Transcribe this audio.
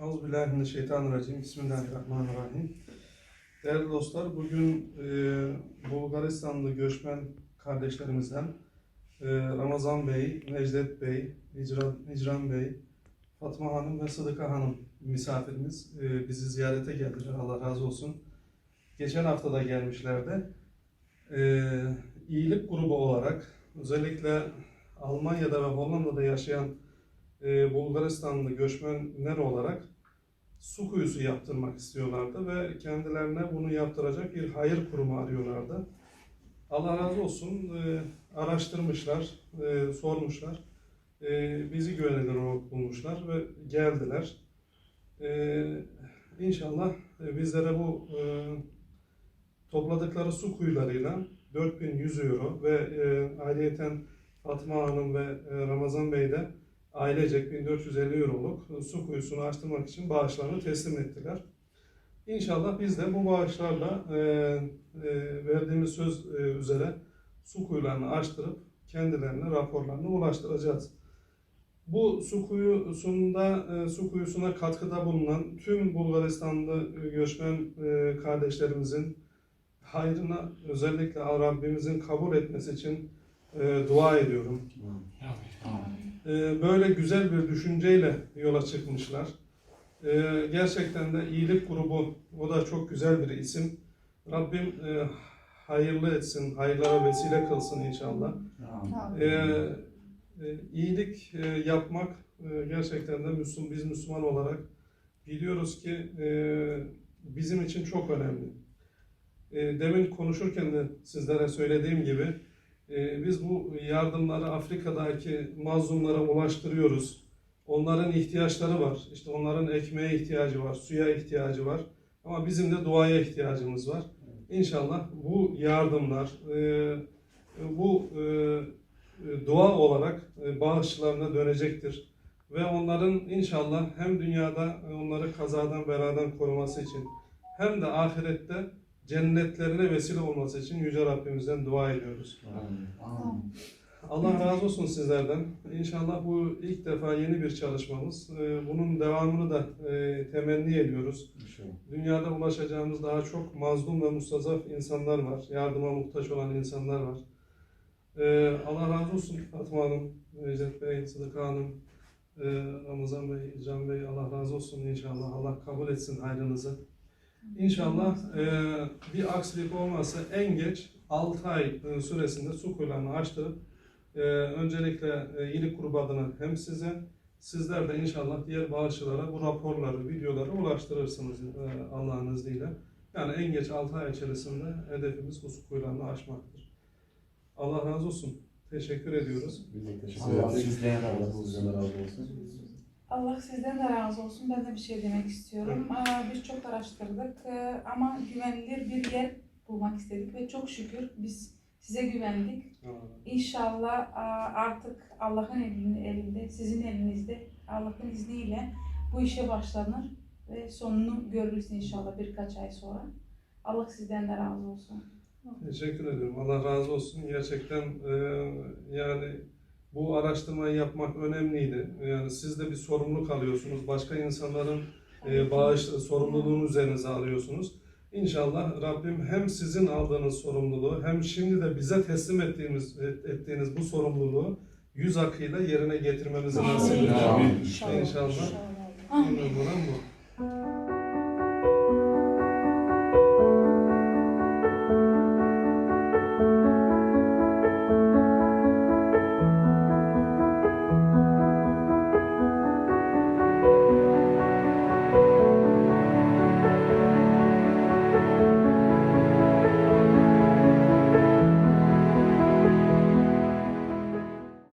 Euzubillahimineşşeytanirracim. Bismillahirrahmanirrahim. Değerli dostlar, bugün e, Bulgaristanlı göçmen kardeşlerimizden e, Ramazan Bey, Necdet Bey, Hicran, Hicran Bey, Fatma Hanım ve Sıdıka Hanım misafirimiz. E, bizi ziyarete geldiler. Allah razı olsun. Geçen hafta da gelmişlerdi. E, iyilik grubu olarak özellikle Almanya'da ve Hollanda'da yaşayan e, Bulgaristanlı göçmenler olarak su kuyusu yaptırmak istiyorlardı ve kendilerine bunu yaptıracak bir hayır kurumu arıyorlardı. Allah razı olsun e, araştırmışlar, e, sormuşlar. E, bizi güvenilir olarak bulmuşlar ve geldiler. E, inşallah e, bizlere bu e, topladıkları su kuyularıyla 4100 euro ve e, ayrıyeten Fatma Hanım ve e, Ramazan Bey de ailecek 1450 euroluk su kuyusunu açtırmak için bağışlarını teslim ettiler. İnşallah biz de bu bağışlarla e, e, verdiğimiz söz e, üzere su kuyularını açtırıp kendilerine raporlarını ulaştıracağız. Bu su kuyusunda e, su kuyusuna katkıda bulunan tüm Bulgaristanlı göçmen e, kardeşlerimizin hayrına özellikle Rabbimizin kabul etmesi için e, dua ediyorum. Ee, böyle güzel bir düşünceyle yola çıkmışlar. Ee, Gerçekten de iyilik grubu, o da çok güzel bir isim. Rabbim e, hayırlı etsin, hayırlara vesile kılsın inşallah. Ee, e, iyilik e, yapmak e, gerçekten de Müslüman, biz Müslüman olarak biliyoruz ki e, bizim için çok önemli. E, demin konuşurken de sizlere söylediğim gibi e, biz bu yardımları Afrika'daki mazlumlara ulaştırıyoruz. Onların ihtiyaçları var. İşte onların ekmeğe ihtiyacı var, suya ihtiyacı var. Ama bizim de duaya ihtiyacımız var. İnşallah bu yardımlar, e, bu e, e, dua olarak bağışçılarına dönecektir. Ve onların inşallah hem dünyada onları kazadan beladan koruması için hem de ahirette cennetlerine vesile olması için Yüce Rabbimizden dua ediyoruz. Allah razı olsun sizlerden. İnşallah bu ilk defa yeni bir çalışmamız. Ee, Bunun devamını da e, temenni ediyoruz. Dünyada ulaşacağımız daha çok mazlum ve mustazaf insanlar var. Yardıma muhtaç olan insanlar var. Ee, Allah razı olsun Fatma Hanım, Necdet Bey, Sıdıka Hanım, e, Ramazan Bey, Can Bey Allah razı olsun inşallah. Allah kabul etsin hayrınızı. İnşallah e, bir aksilik olmazsa en geç 6 ay e, süresinde su kuyularını açtırıp e, öncelikle e, iyilik grubu adına hem size sizler de inşallah diğer bağışçılara bu raporları, videoları ulaştırırsınız e, Allah'ın izniyle. Yani en geç 6 ay içerisinde hedefimiz bu su kuyularını açmaktır. Allah razı olsun. Teşekkür ediyoruz. Biz de teşekkür Allah ederiz. sizden razı Allah sizden razı olsun. Allah sizden de razı olsun. Ben de bir şey demek istiyorum. Biz çok araştırdık ee, ama güvenilir bir yer bulmak istedik ve çok şükür biz size güvendik. İnşallah artık Allah'ın elinde, elinde, sizin elinizde, Allah'ın izniyle bu işe başlanır ve sonunu görürüz inşallah birkaç ay sonra. Allah sizden de razı olsun. Teşekkür ediyorum. Allah razı olsun. Gerçekten e, yani bu araştırmayı yapmak önemliydi. Yani siz de bir sorumluluk alıyorsunuz. Başka insanların e, bağış sorumluluğunu üzerinize alıyorsunuz. İnşallah Rabbim hem sizin aldığınız sorumluluğu hem şimdi de bize teslim ettiğimiz et- ettiğiniz bu sorumluluğu yüz akıyla yerine getirmemizi nasip eder. Amin. İnşallah. Amin. Olan bu.